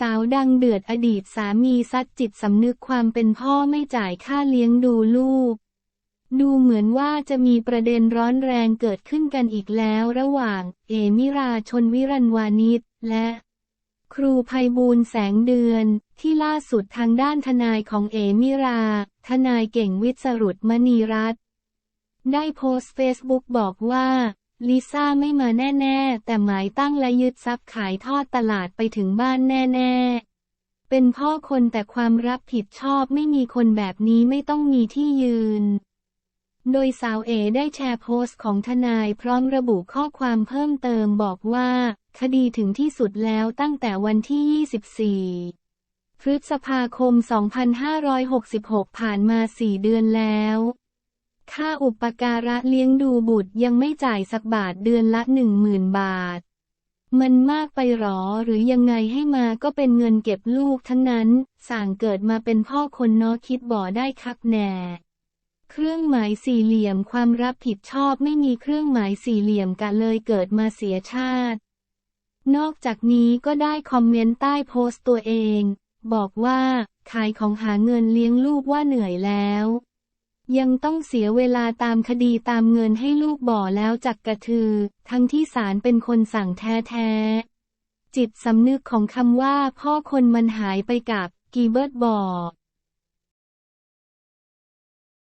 สาวดังเดือดอดีตสามีซัดจิตสำนึกความเป็นพ่อไม่จ่ายค่าเลี้ยงดูลูก ดูเหมือนว่าจะมีประเด็นร้อนแรงเกิดขึ้นกันอีกแล้วระหว่าง เอมิราชนวิรันวานิชและครูภัยบูลแสงเดือน ที่ล่าสุดทางด้านทนายของเอมิรา ทนายเก่งวิศรุตมณีรัตน์ได้โพสต์เฟซบุ๊กบอกว่า ลิซ่าไม่มาแน่ ๆ แต่หมายตั้งและยึดทรัพย์ขายทอดตลาดไปถึงบ้านแน่ ๆ เป็นพ่อคนแต่ความรับผิดชอบไม่มีคนแบบนี้ไม่ต้องมีที่ยืน โดยสาวเอได้แชร์โพสต์ของทนายพร้อมระบุข้อความเพิ่มเติมบอกว่า คดีถึงที่สุดแล้วตั้งแต่วันที่ 24 พฤษภาคม 2566 ผ่านมา 4 เดือนแล้ว ค่าอุปการะเลี้ยงดูบุตรยังไม่จ่ายสักบาทเดือนละ10,000บาท มันมากไปหรอหรือยังไงให้มาก็เป็นเงินเก็บลูกทั้งนั้น สั่งเกิดมาเป็นพ่อคนนาะคิดบ่อได้คักแน่เครื่องหมายสี่เหลี่ยมความรับผิดชอบไม่มีเครื่องหมายสี่เหลี่ยมกันเลยเกิดมาเสียชาติ นอกจากนี้ก็ได้คอมเมนต์ใต้โพสต์ตัวเอง บอกว่าขายของหาเงินเลี้ยงลูกว่าเหนื่อยแล้ว ยังต้องเสียเวลาตามคดีตามเงินให้ลูกบ่อแล้วจักกระทือ ทั้งที่ศาลเป็นคนสั่งแท้ๆ จิตสำนึกของคำว่าพ่อคนมันหายไปกับกีเบิร์ตบอก